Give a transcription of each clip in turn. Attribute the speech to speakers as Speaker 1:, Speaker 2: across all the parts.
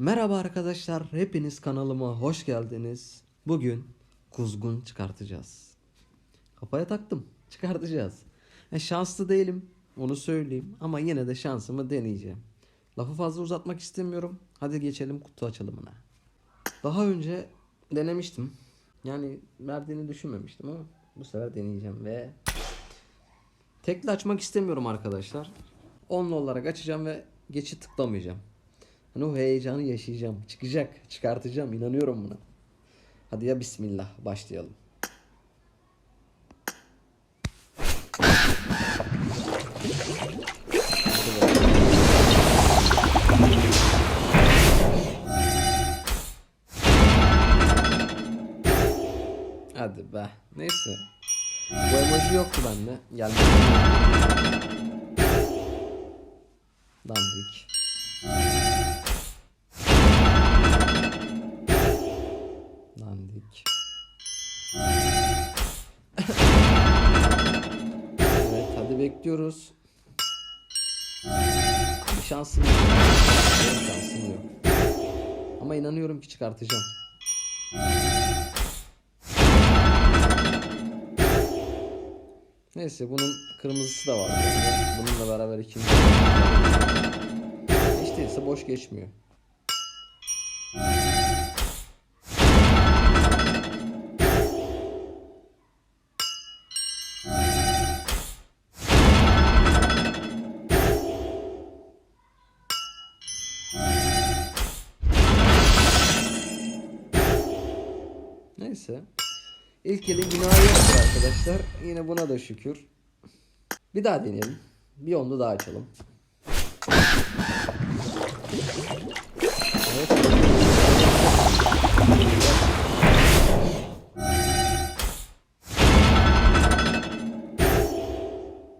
Speaker 1: Merhaba arkadaşlar, hepiniz kanalıma hoş geldiniz. Bugün kuzgun çıkartacağız. Kafaya taktım, çıkartacağız. E, şanslı değilim, onu söyleyeyim ama yine de şansımı deneyeceğim. Lafı fazla uzatmak istemiyorum. Hadi geçelim kutu açılımına. Daha önce denemiştim. Yani verdiğini düşünmemiştim ama bu sefer deneyeceğim ve tekli açmak istemiyorum arkadaşlar. Onlu olarak açacağım ve geçi tıklamayacağım. Hani o heyecanı yaşayacağım. Çıkacak, çıkartacağım. inanıyorum buna. Hadi ya bismillah başlayalım. Hadi be. Neyse. Bu emoji yoktu bende. Dandik. Dandik. Bekliyoruz. Şansım yok. Şansım yok. Ama inanıyorum ki çıkartacağım. Neyse bunun kırmızısı da var. Bununla beraber ikinci. Hiç değilse boş geçmiyor. Neyse. İlk elin günahı yoktur arkadaşlar. Yine buna da şükür. Bir daha deneyelim. Bir onlu daha açalım. Evet.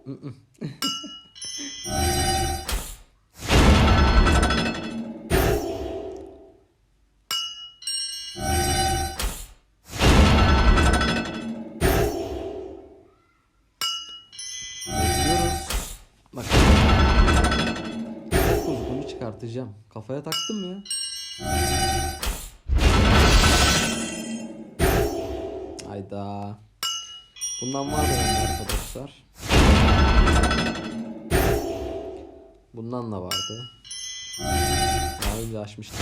Speaker 1: Mm-mm. Çıkartacağım. Kafaya taktım ya. Hayda. Bundan var benim arkadaşlar. Bundan da vardı. Daha önce açmıştım.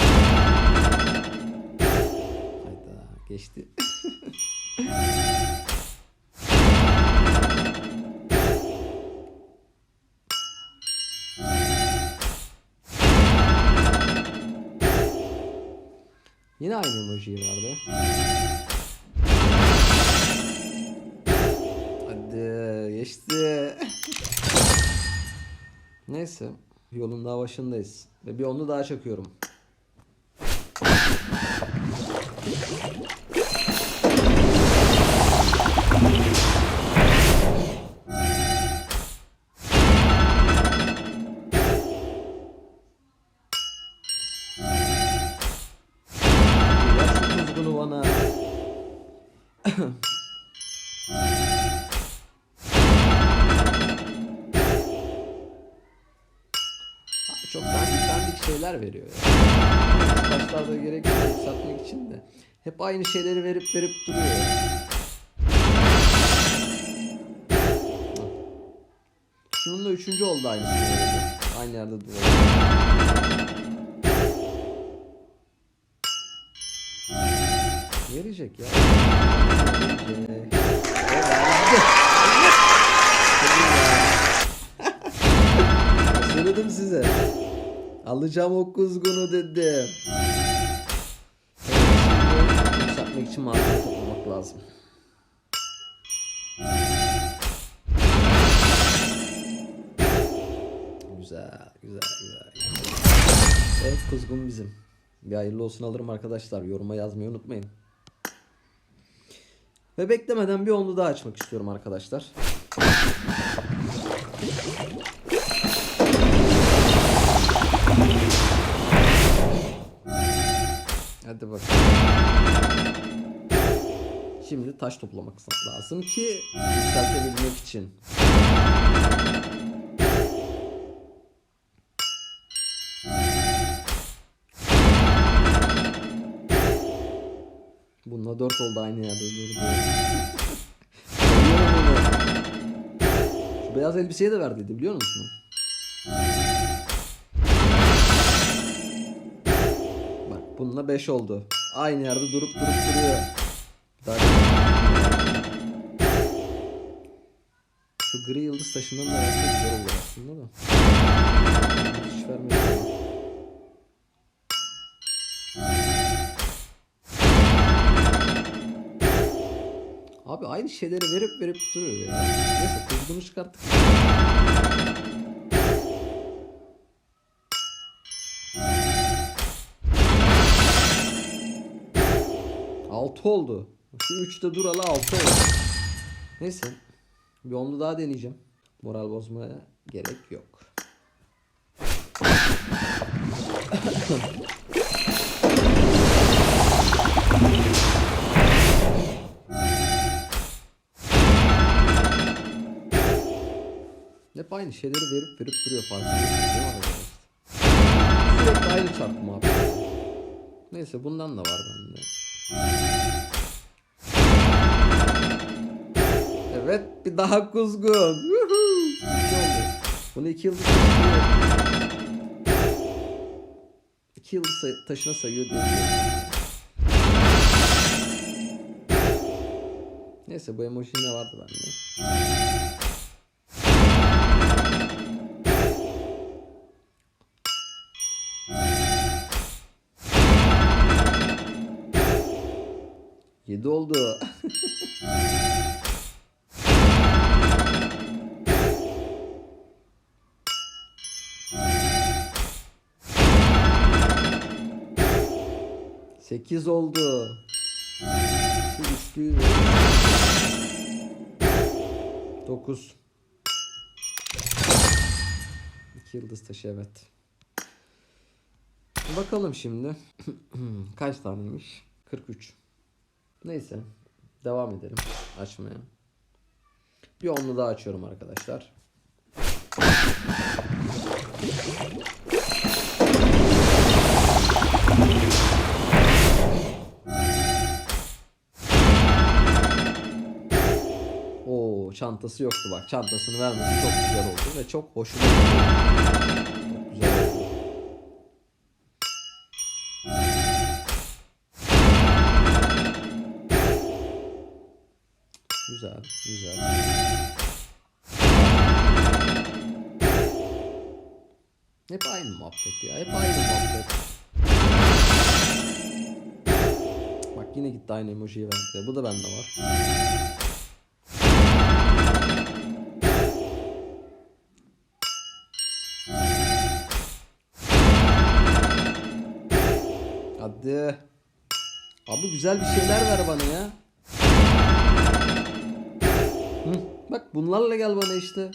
Speaker 1: Hayda geçti. Yine aynı emoji vardı. Hadi geçti. Neyse yolun daha başındayız. Ve bir onu daha çakıyorum. Kuzgunu bana. Çok dandik dandik şeyler veriyor ya. Başlarda gerek yok yükseltmek için de. Hep aynı şeyleri verip verip duruyor ya. Şununla üçüncü oldu aynısı. Aynı yerde duruyor. Verecek ya. Söyledim size. Alacağım o kuzgunu dedim. Yükseltmek için malzeme toplamak lazım. Güzel, güzel, güzel. Evet kuzgun bizim. Bir hayırlı olsun alırım arkadaşlar. Yoruma yazmayı unutmayın. Ve beklemeden bir onlu daha açmak istiyorum arkadaşlar. Hadi bakalım. Şimdi taş toplamak lazım ki yükseltebilmek için. Bununla 4 oldu aynı yerde durdu. Şu beyaz elbiseyi de verdiydi biliyor musun? Bak bununla 5 oldu. Aynı yerde durup durup duruyor. Daha Şu gri yıldız taşından da güzel olur aslında da. Hiç vermedi. Abi aynı şeyleri verip verip duruyor ya. Neyse kuzgunu çıkarttık. Altı oldu. Şu üçte duralı altı oldu. Neyse. Bir onlu daha deneyeceğim. Moral bozmaya gerek yok. Hep aynı şeyleri verip verip duruyor arkadaşlar? Sürekli aynı çarpı muhabbeti. Neyse bundan da var bende. Evet bir daha kuzgun. Bunu iki taşıyor. İki say- taşına sayıyor biliyorum. Neyse bu emoji ne vardı bende. 8 oldu. Şu üçlüyü 9 2 yıldız taşı evet. Bakalım şimdi. Kaç taneymiş? 43. Neyse. Devam edelim açmaya. Bir onlu daha açıyorum arkadaşlar. Çantası yoktu bak. Çantasını vermesi çok güzel oldu ve çok hoşuma gitti. Güzel, güzel. Hep aynı muhabbet ya. Hep aynı muhabbet. Bak yine gitti aynı emojiyi verdi. Bu da bende var. Hadi. Abi güzel bir şeyler ver bana ya. Hı, bak bunlarla gel bana işte.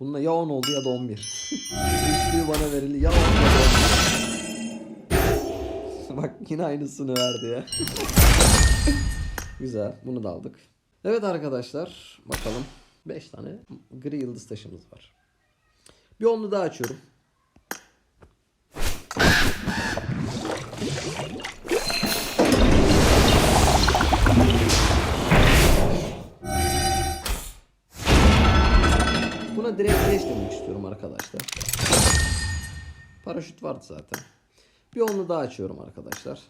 Speaker 1: Bununla ya 10 oldu ya da 11. Üstlüğü bana verildi ya 10 ya da 11. bak yine aynısını verdi ya. Güzel bunu da aldık. Evet arkadaşlar bakalım. 5 tane gri yıldız taşımız var. Bir onlu daha açıyorum. Buna direkt geç demek istiyorum arkadaşlar. Paraşüt vardı zaten. Bir onlu daha açıyorum arkadaşlar.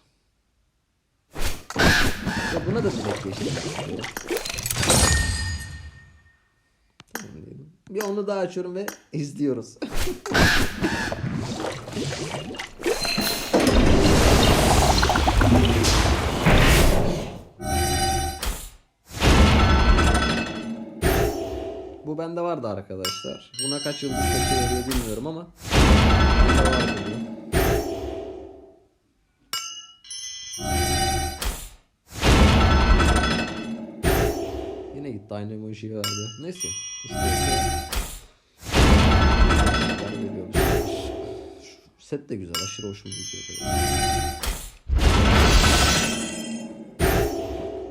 Speaker 1: Ve buna da direkt geç Bir onlu daha açıyorum ve izliyoruz. Bu bende vardı arkadaşlar. Buna kaç yıldız taşı veriyor bilmiyorum ama. Yine gitti aynı emojiyi verdi. Neyse. İşte şeyler geliyor. Set de güzel. Aşırı hoşuma gidiyor.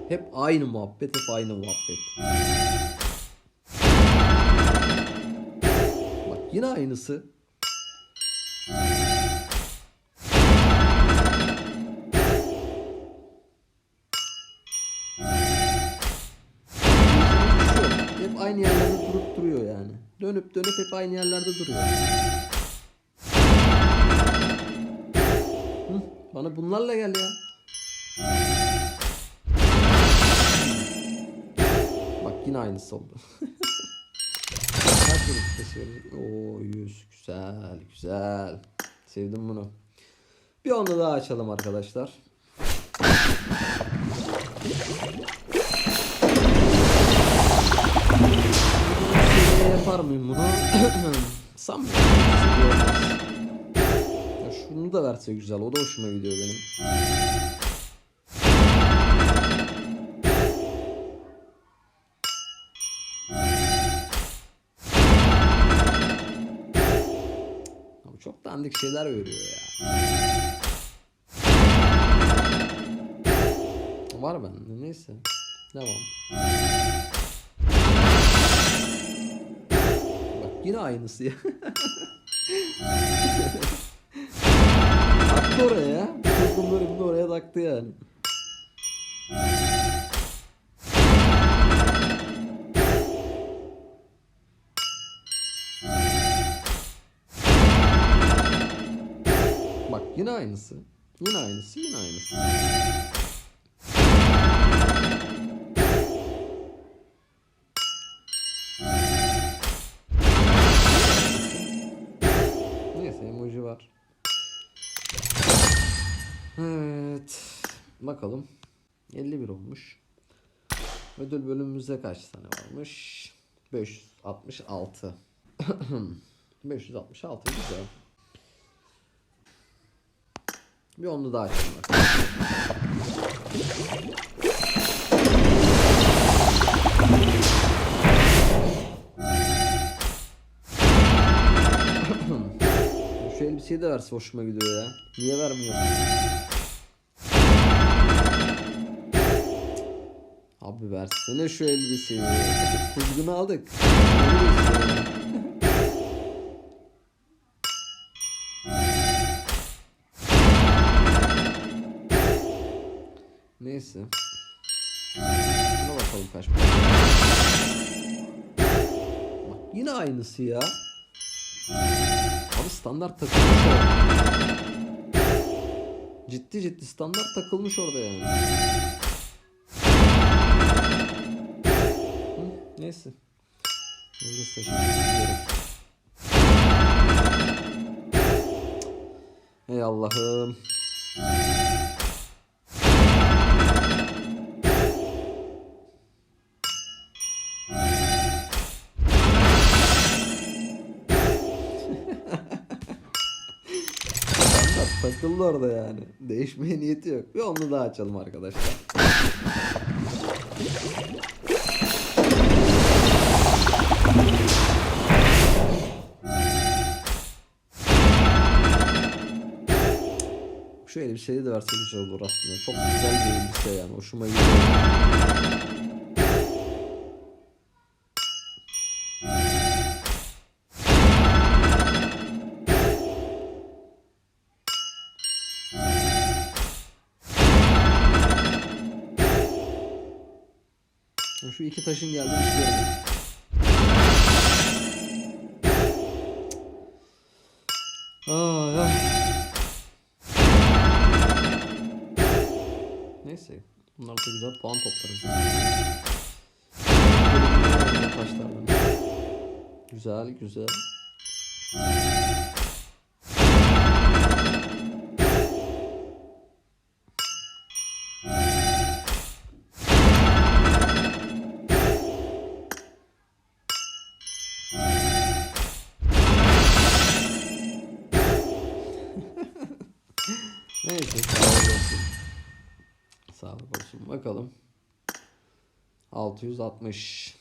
Speaker 1: Hep aynı muhabbet. Hep aynı muhabbet. Bak yine aynısı. Hep aynı yerler. Dönüp dönüp hep aynı yerlerde duruyor. Hı, bana bunlarla gel ya. Bak yine aynısı oldu. Kaç yıllık taşıyoruz? Oo 100 güzel güzel. Sevdim bunu. Bir onu daha açalım arkadaşlar. Yapar mıyım bunu? Sanmıyorum. Ya şunu da verse güzel. O da hoşuma gidiyor benim. Ama çok dandik şeyler veriyor ya. Var bende neyse. Devam. Yine aynısı ya. taktı oraya ya. Kızgın bölümünü oraya taktı yani. Bak yine aynısı. Yine aynısı, yine aynısı. Neyse emoji var. Evet. Bakalım. 51 olmuş. Ödül bölümümüzde kaç tane varmış? 566. 566 güzel. Bir onu daha açalım. bakalım. Şu elbiseyi de verse hoşuma gidiyor ya. Niye vermiyor? Abi versene şu elbiseyi. Kuzgunu aldık. Neyse. Buna bakalım kaç. Bak yine aynısı ya. Abi standart takılmış orada. Ciddi ciddi standart takılmış orada yani. Hı, neyse. Yıldız taşı gidiyorum. Ey Allah'ım. Takıldı orada yani. Değişmeye niyeti yok. Bir onu daha açalım arkadaşlar. Şu elbiseyi de verse güzel olur aslında. Çok güzel bir elbise yani. Hoşuma gidiyor. Şu iki taşın geldiğini hiç görmedim. Ay, ay. Neyse. Bunlar da güzel puan toplarız. Taşlardan. Güzel güzel. 660.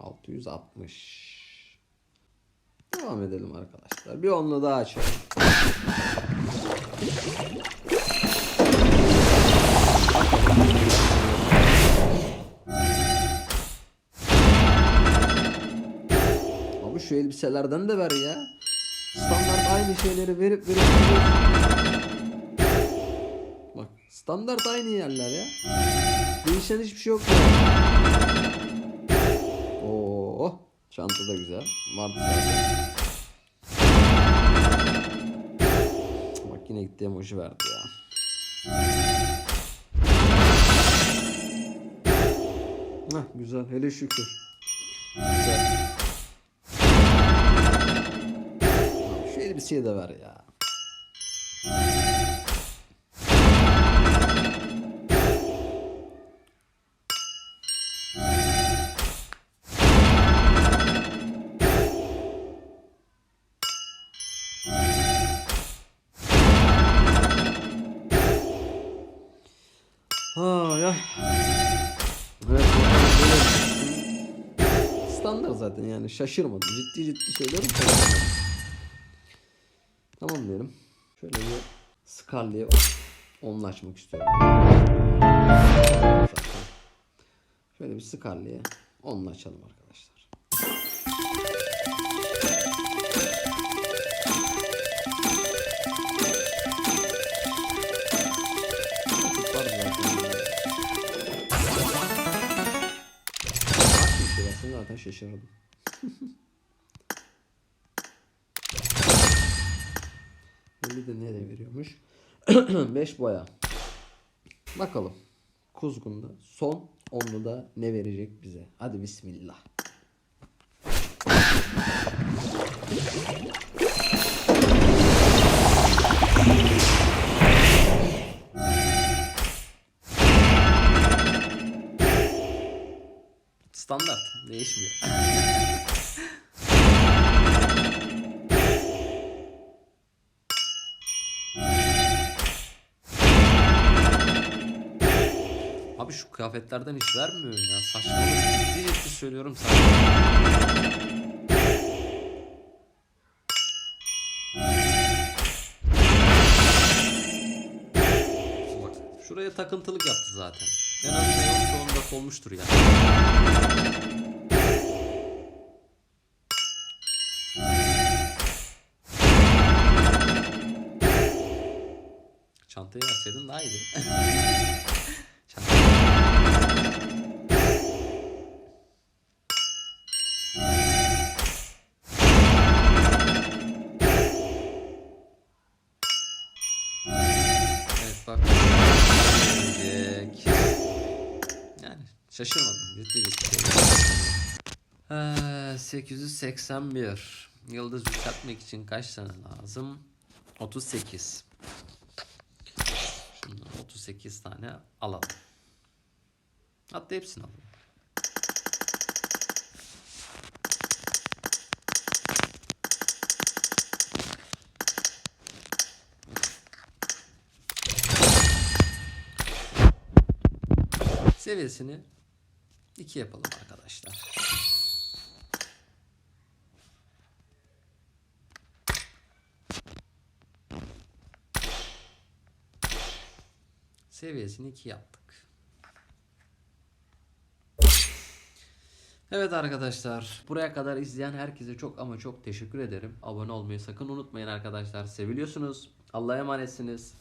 Speaker 1: 660. Devam edelim arkadaşlar. Bir onlu daha açalım. Abi şu elbiselerden de ver ya. Standart aynı şeyleri verip verip duruyorsun. Standart aynı yerler ya. Değişen hiçbir şey yok ya. Çanta da güzel. Zaten. Bak yine gitti emoji verdi ya. Heh, güzel. Hele şükür. Güzel. Şu elbiseyi de ver ya. Böyle standart zaten yani şaşırmadım. Ciddi ciddi söylüyorum. Tamam diyelim. Şöyle bir Scarlet'i onunla açmak istiyorum. Şöyle bir Scarlet'i onunla açalım arkadaşlar. Zaten şaşırdım. Belli de nereye veriyormuş? 5 boya. Bakalım. Kuzgun'da son onlu da ne verecek bize? Hadi bismillah. Standart. Değişmiyor. Abi şu kıyafetlerden hiç vermiyor ya. Saçmalık. Ciddi ciddi söylüyorum sana. Bak şuraya takıntılık yaptı zaten. En azından çoğunda solmuştur ya. Çantayı verseydin daha iyiydi. şaşırmadım. Ciddi ciddi. Ee, 881. Yıldız yükseltmek için kaç tane lazım? 38. Şundan 38 tane alalım. Hatta hepsini alalım. Seviyesini 2 yapalım arkadaşlar. Seviyesini 2 yaptık. Evet arkadaşlar buraya kadar izleyen herkese çok ama çok teşekkür ederim. Abone olmayı sakın unutmayın arkadaşlar. Seviliyorsunuz. Allah'a emanetsiniz.